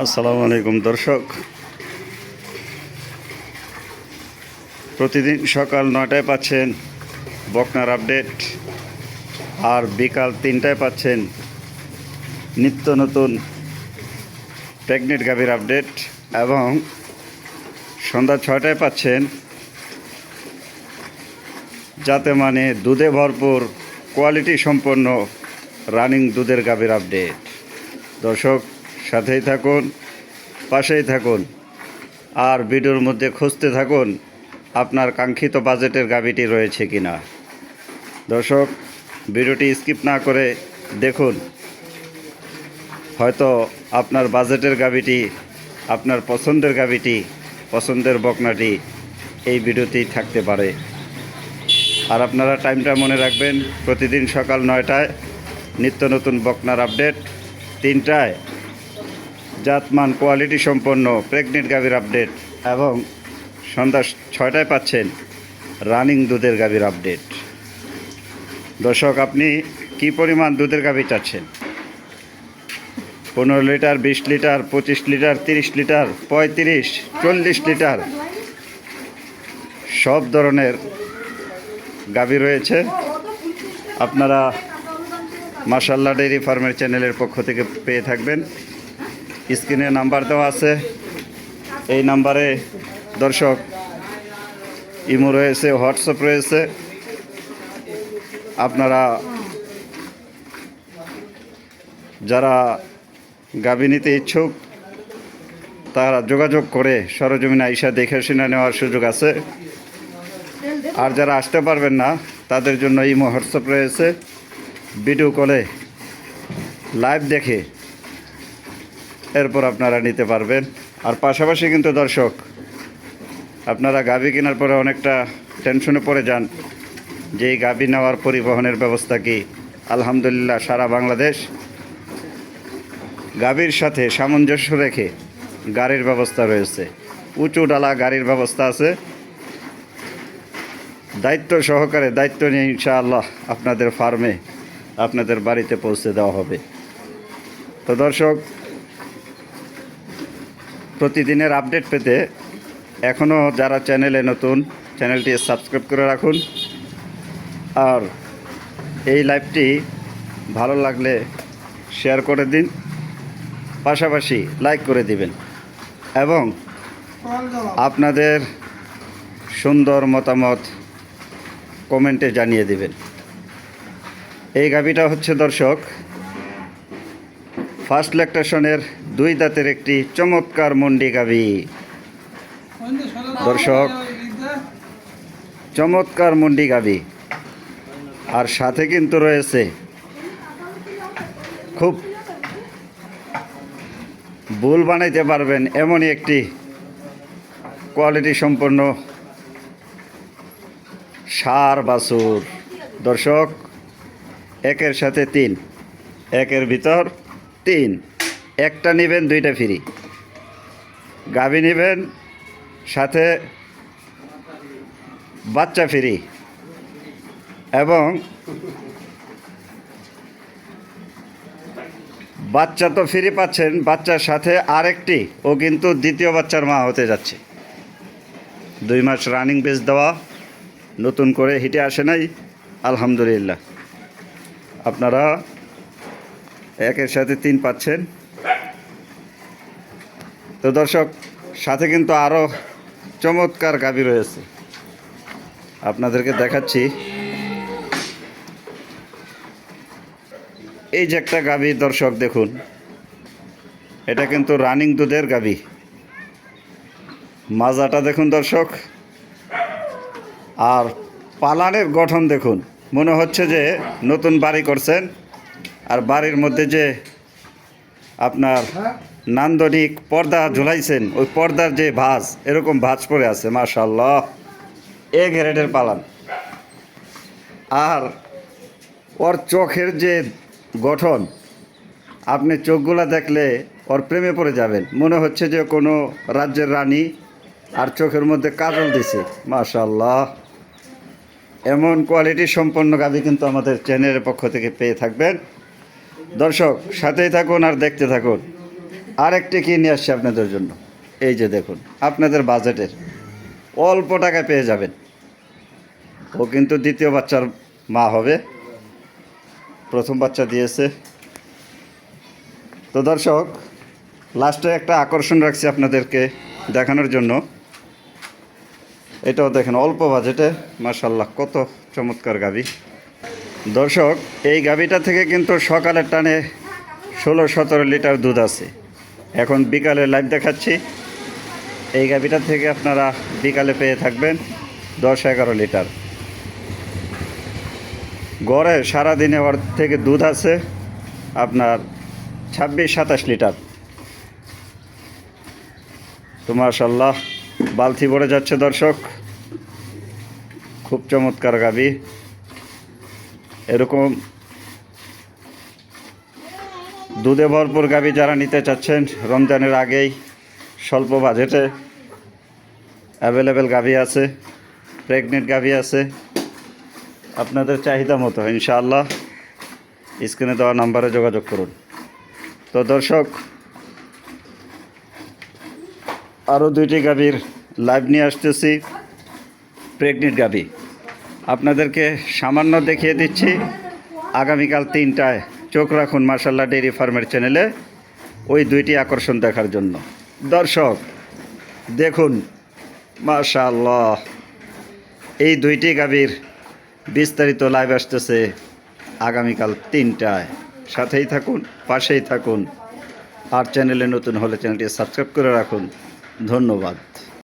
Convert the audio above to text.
আসসালামু আলাইকুম, দর্শক। প্রতিদিন সকাল নয়টায় পাচ্ছেন বকনার আপডেট, আর বিকাল তিনটায় পাচ্ছেন নিত্য নতুন প্রেগনেন্ট গাভীর আপডেট, এবং সন্ধ্যা ছয়টায় পাচ্ছেন যাতে মানে দুধে ভরপুর কোয়ালিটি সম্পন্ন রানিং দুধের গাভীর আপডেট। দর্শক সাথেই থাকুন, পাশেই থাকুন, আর ভিডিওর মধ্যে খুঁজতে থাকুন আপনার কাঙ্ক্ষিত বাজেটের গাবিটি রয়েছে কি না। দর্শক, ভিডিওটি স্কিপ না করে দেখুন। হয়তো আপনার বাজেটের গাবিটি, আপনার পছন্দের গাবিটি, পছন্দের বকনাটি এই ভিডিওতেই থাকতে পারে। আর আপনারা টাইমটা মনে রাখবেন, প্রতিদিন সকাল নয়টায় নিত্য নতুন বকনার আপডেট তিনটায়। জাতমান কোয়ালিটি সম্পন্ন প্রেগনেন্ট গাভীর আপডেট এবং সন্ধ্যা ছয়টায় পাচ্ছেন রানিং দুধের গাভীর আপডেট দর্শক, আপনি কি পরিমাণ দুধের গাভী চাচ্ছেন? পনেরো লিটার, বিশ লিটার, পঁচিশ লিটার, তিরিশ লিটার, পঁয়ত্রিশ, চল্লিশ লিটার সব ধরনের গাভী রয়েছে। আপনারা মার্শাল্লাহ ডেইরি ফার্মের চ্যানেলের পক্ষ থেকে পেয়ে থাকবেন। স্ক্রিনে নাম্বার দেওয়া আছে। এই নাম্বারে দর্শক ইমো রয়েছে, হোয়াটসঅ্যাপ রয়েছে। আপনারা যারা গাভী নিতে ইচ্ছুক, তারা যোগাযোগ করে সরজমিনা আইসা দেখে শুনে নেওয়ার সুযোগ আছে। আর যারা আসতে পারবেন না, তাদের জন্য ইমো হোয়াটসঅ্যাপ রয়েছে। ভিডিও কলে লাইভ দেখে এরপর আপনারা নিতে পারবেন। আর পাশাপাশি কিন্তু দর্শক, আপনারা গাভী কেনার পরে অনেকটা টেনশনে পড়ে যান যে গাভী নেওয়ার পরিবহনের ব্যবস্থা কি। আলহামদুলিল্লাহ সারা বাংলাদেশ গাভীর সাথে সামঞ্জস্য রেখে গাড়ির ব্যবস্থা রয়েছে। উঁচু ডালা গাড়ির ব্যবস্থা আছে। দায়িত্ব সহকারে দায়িত্ব নিয়ে ইনশাআল্লাহ আপনাদের ফার্মে আপনাদের বাড়িতে পৌঁছে দেওয়া হবে। তো দর্শক প্রতিদিনের আপডেট পেতে এখনও যারা চ্যানেলে নতুন, চ্যানেলটি সাবস্ক্রাইব করে রাখুন। আর এই লাইভটি ভালো লাগলে শেয়ার করে দিন, পাশাপাশি লাইক করে দিবেন এবং আপনাদের সুন্দর মতামত কমেন্টে জানিয়ে দিবেন। এই গাবিটা হচ্ছে দর্শক, ফার্স্ট ল্যাকটেশনের দুই দাঁতের একটি চমৎকার মন্ডি গাবি। দর্শক, চমৎকার মন্ডি গাবি। আর সাথে কিন্তু রয়েছে খুব ভুল বানাইতে পারবেন এমনই একটি কোয়ালিটি সম্পন্ন সার বাছুর। দর্শক, একের সাথে তিন, একের ভিতর তিন। একটা নেবেন, দুইটা ফ্রি। গাভি নেবেন, সাথে বাচ্চা ফ্রি। এবং বাচ্চা তো ফ্রি পাচ্ছেন, বাচ্চার সাথে আরেকটি, ও কিন্তু দ্বিতীয় বাচ্চার মা হতে যাচ্ছে। দুই মাস রানিং বেস দেওয়া, নতুন করে হিটে আসে নাই, আলহামদুলিল্লাহ। আপনারা একের সাথে তিন পাচ্ছেন। তো দর্শক, সাথে কিন্তু আরও চমৎকার গাভী রয়েছে। আপনাদেরকে দেখাচ্ছি। এই যে একটা গাভী, দর্শক দেখুন। এটা কিন্তু রানিং দুধের গাভী। মাজাটা দেখুন দর্শক। আর পালানের গঠন দেখুন। মনে হচ্ছে যে নতুন বাড়ি করছেন। আর বাড়ির মধ্যে যে আপনার নান্দনিক পর্দা ঝুলাইছেন ওই পর্দার যে ভাঁজ এরকম ভাঁজ পড়ে আছে মাশাল্লাহ এ গ্রেডের পালান। আর ওর চোখের যে গঠন আপনি চোখগুলা দেখলে ওর প্রেমে পড়ে যাবেন। মনে হচ্ছে যে কোনো রাজ্যের রানী আর চোখের মধ্যে কাজল দিছে মাশাল্লাহ এমন কোয়ালিটি সম্পন্ন গাভি কিন্তু আমাদের চ্যানেলের পক্ষ থেকে পেয়ে থাকবেন। দর্শক, সাথেই থাকুন আর দেখতে থাকুন। আরেকটি কি নিয়ে আসছি আপনাদের জন্য। এই যে দেখুন, আপনাদের বাজেটের। অল্প টাকায় পেয়ে যাবেন। ও কিন্তু দ্বিতীয় বাচ্চার মা হবে। প্রথম বাচ্চা দিয়েছে। তো দর্শক লাস্টে একটা আকর্ষণ রাখছি আপনাদেরকে দেখানোর জন্য। এটাও দেখেন, অল্প বাজেটে। মাসাল্লাহ কত চমৎকার গাবি। দর্শক, এই গাবিটা থেকে কিন্তু সকালের টানে ষোলো সতেরো লিটার দুধ আছে। এখন বিকালে লাইভ দেখাচ্ছি। এই গাবিটা থেকে আপনারা বিকালে পেয়ে থাকবেন দশ এগারো লিটার। গড়ে সারাদিনে ওর থেকে দুধ আছে আপনার ছাব্বিশ সাতাশ লিটার। তো মাশাল্লাহ বালতি ভরে যাচ্ছে দর্শক। খুব চমৎকার গাবি এরকম দুধে ভরপুর গাবি যারা নিতে চাচ্ছেন, রমজানের আগেই স্বল্প বাজেটে অ্যাভেলেবেল গাভি আছে প্রেগনেন্ট গাভি আছে। আপনাদের চাহিদা মতো, ইনশাআল্লাহ। স্ক্রিনে দেওয়া নাম্বারে যোগাযোগ করুন। তো দর্শক আরও দুইটি গাভীর লাইভ নিয়ে আসতেছি প্রেগনেন্ট গাভী আপনাদেরকে সামান্য দেখিয়ে দিচ্ছি। আগামীকাল তিনটায় চোখ রাখুন মার্শাল্লাহ ডেইরি ফার্মের চ্যানেলে ওই দুইটি আকর্ষণ দেখার জন্য। দর্শক, দেখুন মাশাল্লাহ এই দুইটি গাভীর বিস্তারিত লাইভ আসতেছে আগামীকাল তিনটায়। সাথেই থাকুন, পাশেই থাকুন, আর চ্যানেলে নতুন হলে চ্যানেলটি সাবস্ক্রাইব করে রাখুন। ধন্যবাদ।